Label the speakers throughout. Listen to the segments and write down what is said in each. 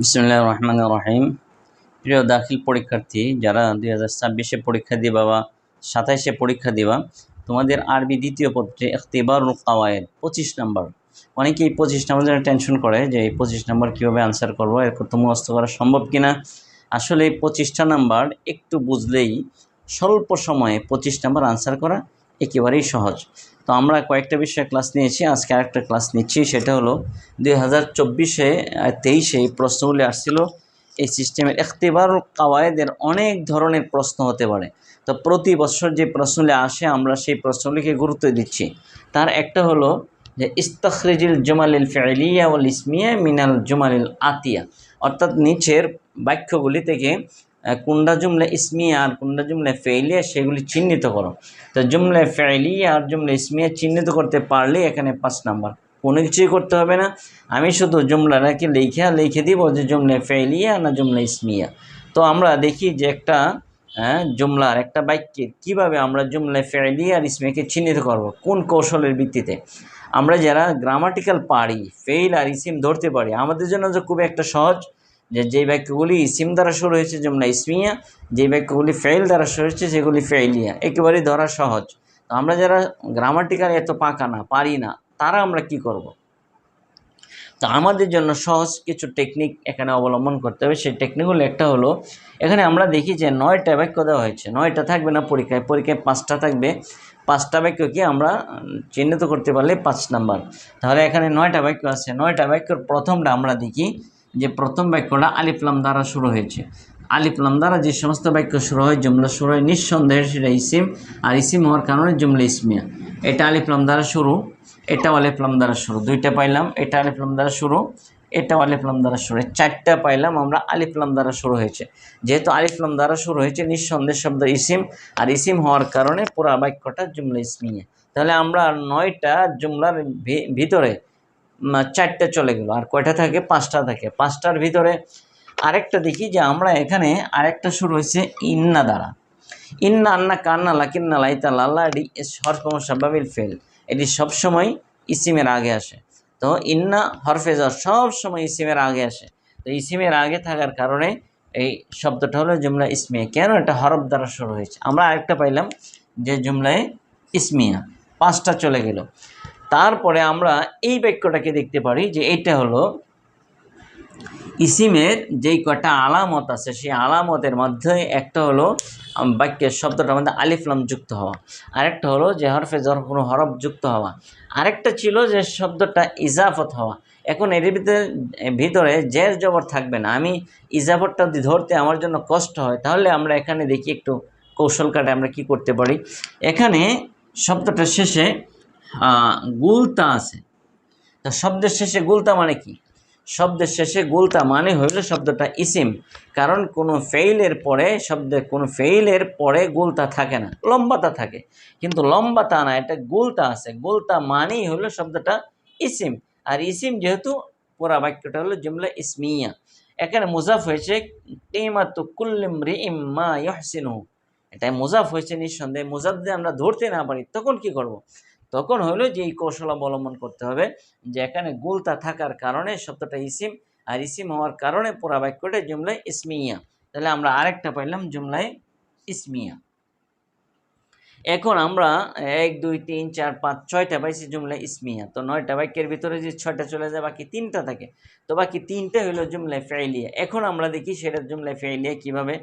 Speaker 1: বিসমুল্লাহ রহমান রহিম। প্রিয় দাখিল পরীক্ষার্থী, যারা দুই হাজার ছাব্বিশে পরীক্ষা দিবা বা সাতাইশে পরীক্ষা দিবা, তোমাদের আরবি দ্বিতীয় পত্রে এখতিবার কাওয়ায়েদ, পঁচিশ নম্বর। অনেকেই পঁচিশ নম্বর জন্য টেনশন করে যে এই পঁচিশ নম্বর কীভাবে আনসার করব, এর তো মুখস্থ করা সম্ভব কিনা? আসলে পঁচিশটা নাম্বার একটু বুঝলেই স্বল্প সময়ে পঁচিশ নাম্বার আনসার করা একেবারেই সহজ। তো আমরা কয়েকটা বিষয়ে ক্লাস নিয়েছি, আজকে আরেকটা ক্লাস নিচ্ছি, সেটা হলো দুই হাজার চব্বিশে তেইশে এই প্রশ্নগুলি আসছিল। এই সিস্টেমের এখতিবার কাওয়ায়েদের অনেক ধরনের প্রশ্ন হতে পারে। তো প্রতি বছর যে প্রশ্নগুলি আসে, আমরা সেই প্রশ্নগুলিকে গুরুত্ব দিচ্ছি। তার একটা হলো যে, ইস্তখরিজিল জুমালিল ফেলিয়া ওল ইসমিয়া মিনাল জুমালিল আতিয়া। অর্থাৎ নিচের বাক্যগুলি থেকে কোনটা জুমলে ইসমিয়া আর কোনটা জুমলে ফেলিয়া সেগুলি চিহ্নিত করো। তো জুমলে ফেলিয়া আর জুমলে ইসমিয়া চিহ্নিত করতে পারলেই এখানে পাঁচ নাম্বার। কোনো কিছুই করতে হবে না। আমি শুধু জুমলাটাকে লিখে লিখে দিব যে জুমলে ফেলিয়া না জুমলে ইসমিয়া। তো আমরা দেখি যে একটা হ্যাঁ, জুমলার একটা বাক্যের কীভাবে আমরা জুমলে ফেলিয়া আর ইসমিয়াকে চিহ্নিত করব কোন কৌশলের ভিত্তিতে? আমরা যারা গ্রামাটিক্যাল পারি ফেইল আর ইসিম ধরতে পারি আমাদের জন্য যে খুব একটা সহজ। যে যে বাক্যগুলি ইসিম দ্বারা শুরু হয়েছে, যেমন ইসমিয়া, যে বাক্যগুলি ফেইল দ্বারা শুরু হয়েছে, সেগুলি ফেইলিয়া, একেবারেই ধরা সহজ। তো আমরা যারা গ্রামাটিক্যাল এত পাকা না, পারি না, তারা আমরা কি করব। তো আমাদের জন্য সহজ কিছু টেকনিক এখানে অবলম্বন করতে হবে। সেই টেকনিকগুলো একটা হলো, এখানে আমরা দেখি যে নয়টা বাক্য দেওয়া হয়েছে। নয়টা থাকবে না পরীক্ষায় পরীক্ষায় পাঁচটা থাকবে। পাঁচটা বাক্যকে আমরা চিহ্নিত করতে পারলে পাঁচ নাম্বার। তাহলে এখানে নয়টা বাক্য আছে। নয়টা বাক্যর প্রথমটা আমরা দেখি যে প্রথম বাক্যটা আলিফলাম দ্বারা শুরু হয়েছে। আলিফলাম দ্বারা যে সমস্ত বাক্য শুরু হয়, জুমলা শুরু হয়, নিঃসন্দেহে সেটা ইসিম, আর ইসিম হওয়ার কারণে জুমলা ইসমিয়া। এটা আলিফলাম দ্বারা শুরু, এটাও আলিফলাম দ্বারা শুরু। দুইটা পাইলাম, এটা আলিফলাম দ্বারা শুরু, এটাও আলিফলাম দ্বারা শুরু। চারটা পাইলাম, আমরা আলিফলাম দ্বারা শুরু হয়েছে। যেহেতু আলিফলাম দ্বারা শুরু হয়েছে, নিঃসন্দেহ শব্দ ইসিম, আর ইসিম হওয়ার কারণে পুরা বাক্যটা জুমলা ইসমিয়া। তাহলে আমরা নয়টা জুমলার ভিতরে চারটা চলে গেল, আর কয়টা থাকে? পাঁচটা থাকে। পাঁচটার ভিতরে আরেকটা দেখি যে আমরা এখানে আরেকটা শুরু হয়েছে ইন্না দ্বারা। ইন্না আন্না কান্না লাকিন্না লাইতা লাল্লা, এটি হরফ সাবাবিল ফেল। এটি সবসময় ইসিমের আগে আসে। তো ইন্না হরফেজার সব সময় ইসিমের আগে আসে। তো ইসিমের আগে থাকার কারণে এই শব্দটা হলো জুমলা ইসমিয়া। কেন এটা হরফ দ্বারা শুরু হয়েছে? আমরা আরেকটা পাইলাম যে জুমলায় ইসমিয়া। পাঁচটা চলে গেল। তারপরে আমরা এই বাক্যটাকে দেখতে পারি যে এটা হলো ইসিমের যেই কটা আলামত আছে, সেই আলামতের মধ্যে একটা হলো বাক্যের শব্দটার মধ্যে আলিফলাম যুক্ত হওয়া। আরেকটা হলো যে হরফে জর কোনো হরফ যুক্ত হওয়া। আরেকটা ছিল যে শব্দটা ইজাফত হওয়া। এখন এর ভিতরে ভিতরে জের জবর থাকবে না। আমি ইজাফতটা যদি ধরতে আমার জন্য কষ্ট হয়, তাহলে আমরা এখানে দেখি একটু কৌশল কাটে আমরা কি করতে পারি। এখানে শব্দটা শেষে গুলতা আছে। তা শব্দের শেষে গুলতা মানে কি? শব্দের শেষে গুলতা মানে হইল শব্দটা ইসিম। কারণ কোনো ফেইলের পরে শব্দের কোনো ফেইলের পরে গুলতা থাকে না। লম্বাতা থাকে। কিন্তু লম্বাতা না, এটা গুলতা আছে। গুলতা মানেই হলো শব্দটা ইসিম। আর ইসিম যেহেতু, পুরা বাক্যটা হলো জুমলা ইসমিয়া। এখানে মুজাফ হয়েছে, কেমাতু কুল্লিম রিম মা ইহসিনু এটা মুজাফ হয়েছে নিঃসন্দেহে। মুজাফ দিয়ে আমরা ধরতে না পারি, তখন কি করব। তখন হলো যে এই কৌশল অবলম্বন করতে হবে যে এখানে গুলতা থাকার কারণে, শব্দটা ইসিম, আর ইসিম হওয়ার কারণে পুরা বাক্যটা জুমলায় ইসমিয়া। তাহলে আমরা আরেকটা পাইলাম জুমলায় ইসমিয়া। এখন আমরা এক, দুই, তিন, চার, পাঁচ, ছয়টা পাইছি জুমলা ইসমিয়া। তো নয়টা বাক্যের ভিতরে যে ছয়টা চলে যায়, বাকি তিনটা থাকে। তো বাকি তিনটা হলো জুমলায় ফেলিয়া এখন আমরা দেখি সেটা জুমলায় ফেলিয়া কীভাবে।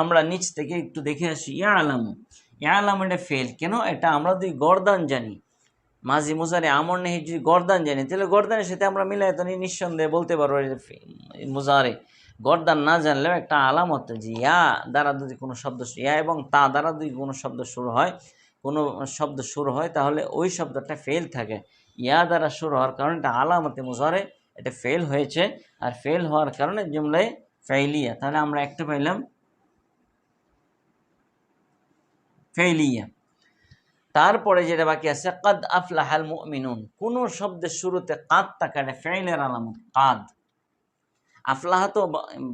Speaker 1: আমরা নিচ থেকে একটু দেখে আসি। ইয়া আলামু ইয়া আলামু এটা ফেল কেন? এটা আমরা দুই গরদান জানি। মাঝি মুজারে আমর নেহি যদি গরদান জানি, তাহলে গরদানের সাথে আমরা মিলাই তো নিঃসন্দেহে বলতে পারব মুজারে গরদান না জানলেও একটা আলামত যে ইয়া দ্বারা যদি কোনো শব্দ ইয়া এবং তা দ্বারা যদি কোনো শব্দ শুরু হয়, কোনো শব্দ শুরু হয়, তাহলে ওই শব্দটা ফেল থাকে। ইয়া দ্বারা শুরু হওয়ার কারণে এটা আলামতে মুজারে এটা ফেল হয়েছে। আর ফেল হওয়ার কারণে জুমলায় ফেলিয়া তাহলে আমরা একটা পাইলাম ফেলিয়া তারপরে যেটা বাকি আছে কাদ আফলাহাল মুমিনুন কোন শব্দের শুরুতে কাদ থাকাটা ফেইলের আলামত কাদ। আফলাহা তো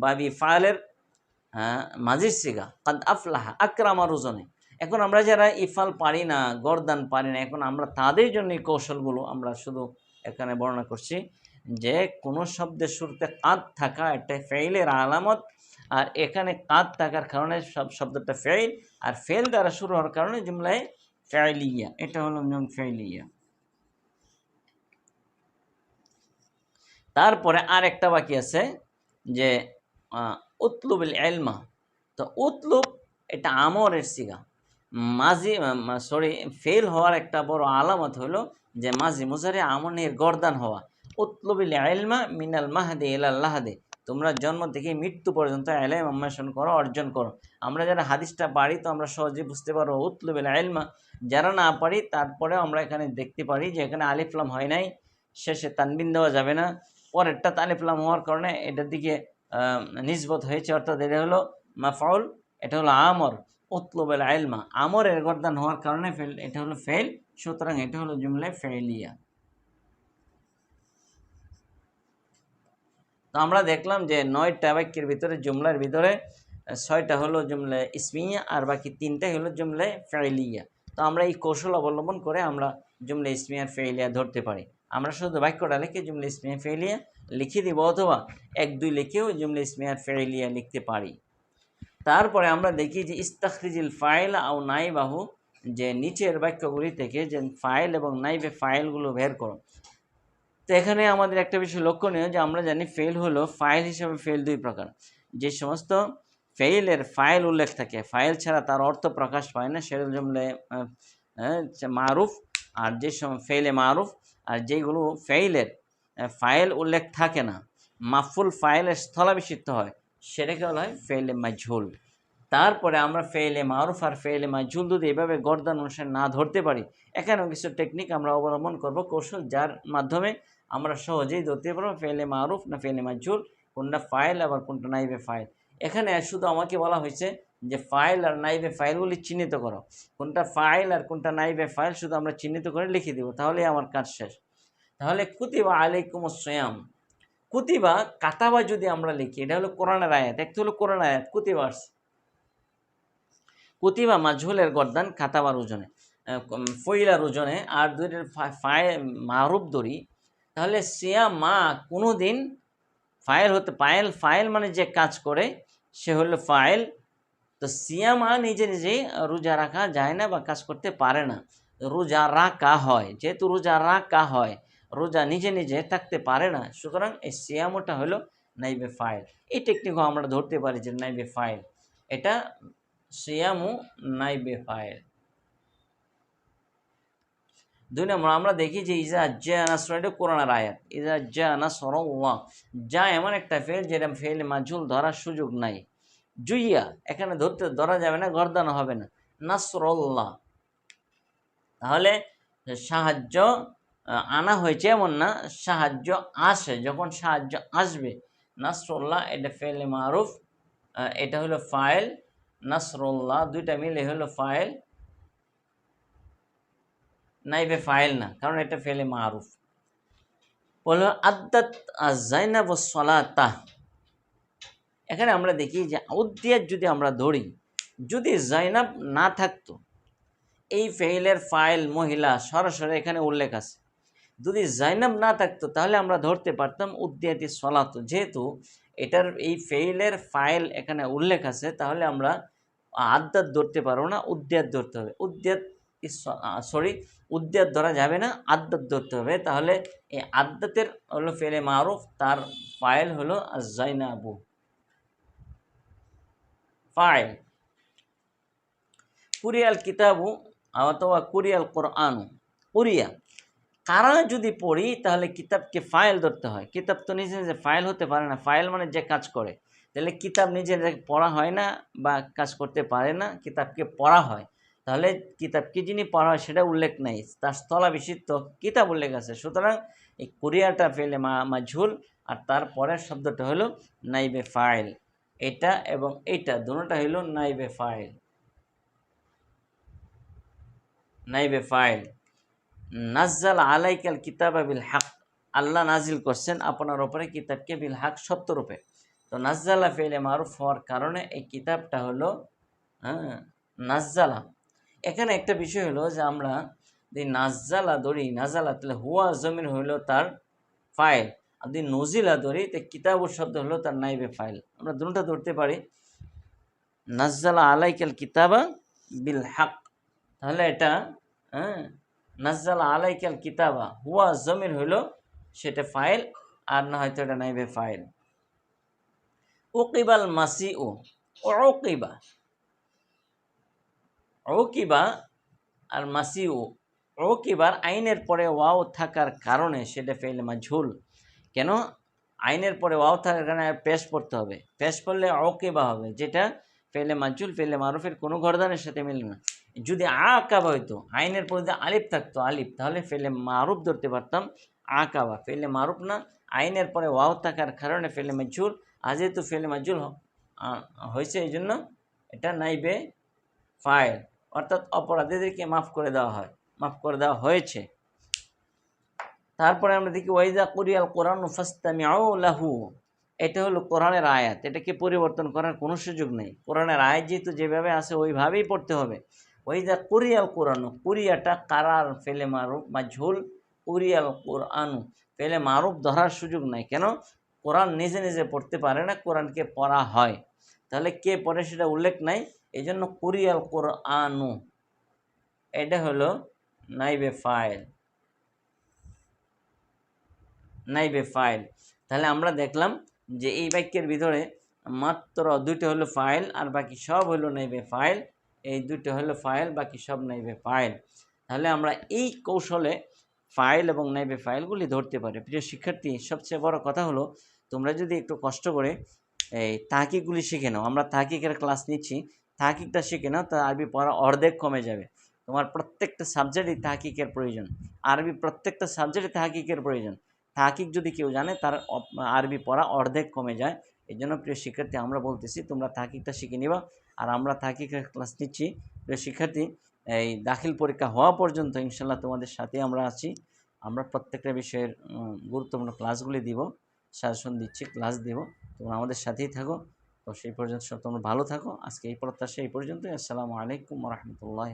Speaker 1: বাবি ফায়ালের হ্যাঁ, মাজির সিগা কাদ আফলাহা আকরামার ওজনে এখন আমরা যারা ইফাল পারি না গরদান পারি না এখন আমরা তাদের জন্য কৌশলগুলো আমরা শুধু এখানে বর্ণনা করছি যে কোনো শব্দের শুরুতে কাঁদ থাকা একটা ফেইলের আলামত আর এখানে কাঁদ থাকার কারণে সব শব্দটা ফেইল আর ফেল দ্বারা শুরু হওয়ার কারণে জুমলায় ফেলিয়া এটা হলো নিয়ম ফেলিয়া তারপরে আর একটা বাকি আছে যে উতলুবিল এলমা তো উতলুব, এটা আমরের সিগা। মাঝি সরি ফেল হওয়ার একটা বড় আলামত হলো যে, মাঝি মুজারে আমনের গর্দান হওয়া। উতলুবিল এলমা মিনাল মাহাদে এলাল্লাহাদে তোমরা জন্ম থেকে মৃত্যু পর্যন্ত এলাম অন্বেষণ করো অর্জন করো। আমরা যারা হাদিসটা পারি তো আমরা সহজে বুঝতে পারব উতলুবিল এলমা যারা না পারি তারপরে আমরা এখানে দেখতে পারি যে এখানে আলিফলাম হয় নাই শেষে তানবিন দেওয়া যাবে না। পরেরটা তালিফলাম হওয়ার কারণে এটার দিকে আহ, নিসবত হয়েছে অর্থাৎ এটা হলো মাফাউল এটা হলো আমর উতলুবেল আলমা আমরের গর্দান হওয়ার কারণে ফেল এটা হলো ফেল সুতরাং এটা হলো জুমলে ফেলিয়া তো আমরা দেখলাম যে নয়টা বাক্যের ভিতরে, জুমলার ভিতরে ছয়টা হলো জুমলে ইসমিয়া আর বাকি তিনটাই হলো জুমলে ফেলিয়া তো আমরা এই কৌশল অবলম্বন করে আমরা জুমলে ইসমিয়ার ফেলিয়া ধরতে পারি। আমরা শুধু বাক্যটা লিখে জুমলে ইসমিয়া ফেলিয়া লিখে দিব অথবা এক, দুই লিখেও জুমলে ইসমিয়ার ফেলিয়া লিখতে পারি। তারপরে আমরা দেখি যে ইস্তাখরিজিল ফাইল আও নাইবাহু, যে নিচের বাক্যগুলি থেকে যে ফাইল এবং নাইবে ফাইলগুলো বের করো। তো এখানে আমাদের একটা বিষয় লক্ষণীয় যে আমরা জানি ফেল হলো ফাইল হিসাবে ফেল দুই প্রকার। যে সমস্ত ফেইলের ফাইল উল্লেখ থাকে ফাইল ছাড়া তার অর্থ প্রকাশ পায় না সেটা জমলে মারুফ, আর যে ফেইলে মারুফ, আর যেগুলো ফেইলের ফাইল উল্লেখ থাকে না, মাফুল ফাইলের স্থলাভিষিক্ত হয়, সেটাকে বলা হয় ফেইলে মাজহুল তারপরে আমরা ফেইলে মারুফ আর ফেইলে মাজহুল যদি এভাবে গর্দান অনুসারে না ধরতে পারি, এখানেও কিছু টেকনিক আমরা অবলম্বন করব, কৌশল যার মাধ্যমে আমরা সহজেই ধরতে পারব ফেলে মারুফ না ফেলে মাজহুল কোনটা ফাইল আবার কোনটা নাইবে ফাইল এখানে শুধু আমাকে বলা হয়েছে যে ফাইল আর নাইবে ফাইলগুলি চিহ্নিত করো। কোনটা ফাইল আর কোনটা নাইবে ফাইল শুধু আমরা চিহ্নিত করে লিখে দিব তাহলে আমার কাজ শেষ। তাহলে কুতিবা আলাইকুম সয়াম কুতিবা কাতাবা যদি আমরা লিখি, এটা হলো কোরআনের আয়াত, একটা হলো কোরআন আয়াত, কুতিবা আসছে। কুতিবা মাজহুলের গর্দান, কাতাবার ওজনে ফইলার ওজনে, আর দুইটার ফাই মারুফ ধরি তাহলে সিয়া মা কোনো দিন ফাইল হতে পায়েল ফাইল মানে যে কাজ করে, সে হলো ফাইল। তো সিয়ামা নিজে নিজেই রোজা রাখা যায় না বা কাজ করতে পারে না। রোজা রাখা হয়, যেহেতু রোজা রাখা হয়, রোজা নিজে নিজে থাকতে পারে না। সুতরাং এই সিয়ামটা হলো নাইবে ফাইল। এই টেকনিকও আমরা ধরতে পারি যে নাইবে ফাইল। এটা সিয়ামু নাইবে ফাইল। দুই নম্বর আমরা দেখি যে ইজা জা নাসর এটা কোরআনার আয়াত। ইজা জা নাসর যা এমন একটা ফেল যেটা ফেল মাঝুল ধরার সুযোগ নাই। জুইয়া, এখানে ধরতে, ধরা যাবে না, গর্দানো হবে না। নাসরল্লাহ। তাহলে সাহায্য আনা হয়েছে এমন না, সাহায্য আসে। যখন সাহায্য আসবে, নাসরুল্লাহ, এটা ফেলে মারুফ এটা হলো ফাইল। নাসরুল্লাহ, দুইটা মিলে হলো ফাইল। নাইবে ফাইল না, কারণ এটা ফেলে মারুফ। বলল আদাত জাইনাব সলাতা। এখানে আমরা দেখি যে উদ্দিয়াত যদি আমরা ধরি, যদি জাইনাব না থাকতো, এই ফেইলের ফাইল মহিলা সরাসরি এখানে উল্লেখ আছে। যদি জাইনাব না থাকতো, তাহলে আমরা ধরতে পারতাম উদ্দিয়াতি সলাত। যেহেতু এটার এই ফেইলের ফাইল এখানে উল্লেখ আছে, তাহলে আমরা আদ্যাত ধরতে পারব না উদ্যাত ধরতে হবে। উদ্যাত সরি, উদ্যাত ধরা যাবে না, আদ্যাত ধরতে হবে। তাহলে এই আদ্যাতের হলো ফেলে মারুফ, তার ফাইল হলো জাইনাবু ফাইল। কুরিয়াল কিতাবু অথবা কুরিয়াল কোরআনু। কুরিয়া। কারা যদি পড়ি, তাহলে কিতাবকে ফাইল ধরতে হয়। কিতাব তো নিজে নিজে ফাইল হতে পারে না। ফাইল মানে যে কাজ করে। তাহলে কিতাব নিজে পড়া হয় না বা কাজ করতে পারে না, কিতাবকে পড়া হয়। তাহলে কিতাবকে যিনি পড়া সেটা উল্লেখ নেই। তার স্থলাভিষিক্ত কিতাব উল্লেখ আছে। সুতরাং এই কুরিয়াটা ফেলে মা মাঝুল আর তার পরের শব্দটা হলো নাইবে ফাইল। এটা এবং এইটা দুটোটা হলো নাইবে ফাইল। নাইবে ফাইল। নাজ্জাল আলাইকাল কিতাবা বিল হাক। আল্লাহ নাজিল করছেন আপনার ওপরে কিতাবকে বিল হাক সত্যরূপে। তো নাজ্জালা ফেলে মারুফ হওয়ার কারণে এই কিতাবটা হলো হ্যাঁ নাজ্জালা। এখানে একটা বিষয় হলো যে আমরা যদি নাজ্জালা ধরি নাজালা তাহলে হুয়া জমিন হইল তার ফাইল। আর যদি নজিলা ধরি তো কিতাবুর শব্দ হলো তার নাইবে ফাইল। আমরা দুটা ধরতে পারি। নাজ্জালা আলাইকাল কিতাবা বিল হাক। তাহলে এটা হ্যাঁ নাজ্জালা আলাইকাল কিতাবা, হুয়া জমির হইল সেটা ফাইল, আর না হয়তো এটা নাইবে ফাইল। উকিবাল মাসি ও ওকিবা ওকিবা আর মাসি ও ওকিবার আইনের পরে ওয়াও থাকার কারণে সেটা ফেলে মাঝুল কেন? আইনের পরে ওয়াও থাকার কারণে পেশ পড়তে হবে। পেশ পড়লে ওকিবা হবে, যেটা ফেলে মাজুল ফেলে মারুফের কোনো গরদানের সাথে মিলে না। যদি আকাবা হইতো, আইনের পরে যদি আলিফ থাকতো, আলিফ, তাহলে ফেলে মারুফ ধরতে পারতাম আকাবা ফেলে মারুফ না, আইনের পরে ওয়াও থাকার কারণে ফেলে মাজুল আর যেহেতু ফেলে মাজুল হয়েছে এই জন্য এটা নাইবে ফাইল। অর্থাৎ অপরাধীদেরকে মাফ করে দেওয়া হয়, মাফ করে দেওয়া হয়েছে। তারপরে আমরা দেখি ওয়াইজা কুরিয়াল কোরআন লাহু। এটা হলো কোরআনের আয়াত। এটাকে পরিবর্তন করার কোনো সুযোগ নেই? কোরআনের আয়াত যেহেতু যেভাবে আছে, ওইভাবেই পড়তে হবে। ওইজা কুরিয়াল কোরআন। কুরিয়াটা কারার ফেলে মারুফ বা ঝোল। কুরিয়াল কোরআনু ফেলে মারুফ ধরার সুযোগ নাই। কেন? কোরআন নিজে নিজে পড়তে পারে না, কোরআনকে পড়া হয়। তাহলে কে পড়ে সেটা উল্লেখ নাই। এই জন্য কুরিয়াল কোরআনু। এটা হলো নাইবে ফাইল। নাইবে ফাইল। তাহলে আমরা দেখলাম যে এই বাক্যের ভিতরে মাত্র দুইটা হলো ফাইল আর বাকি সব হলো নাইবে ফাইল। এই দুটো হলো ফাইল, বাকি সব নাইবে ফাইল। তাহলে আমরা এই কৌশলে ফাইল এবং নাইবে ফাইলগুলি ধরতে পারি। প্রিয় শিক্ষার্থী, সবচেয়ে বড় কথা হলো তোমরা যদি একটু কষ্ট করে এই তাহাকিকগুলি শিখে নাও। আমরা তাহাকিকের ক্লাস নিচ্ছি। তাহাকিকটা শিখে নাও, তা আরবি পড়া অর্ধেক কমে যাবে। তোমার প্রত্যেকটা সাবজেক্টই তাহাকিকের প্রয়োজন। আরবি প্রত্যেকটা সাবজেক্টে তাহাকিকের প্রয়োজন। তাহাকিক যদি কেউ জানে, তার আরবি পড়া অর্ধেক কমে যায়। এই জন্য প্রিয় শিক্ষার্থী, আমরা বলতেছি, তোমরা তাহাকিকটা শিখে নিবা। আর আমরা তাহাকিকের ক্লাস নিচ্ছি। প্রিয় শিক্ষার্থী, এই দাখিল পরীক্ষা হওয়া পর্যন্ত ইনশাল্লাহ তোমাদের সাথে আমরা আছি। আমরা প্রত্যেকটা বিষয়ের গুরুত্বপূর্ণ ক্লাসগুলি দিব। সাজেশন দিচ্ছি ক্লাস দিব। তোমরা আমাদের সাথেই থাকো। তো সেই পর্যন্ত সব তোমরা ভালো থাকো। আজকে এই প্রত্যাশা এই পর্যন্তই। আসসালামু আলাইকুম রহমতুল্লাহ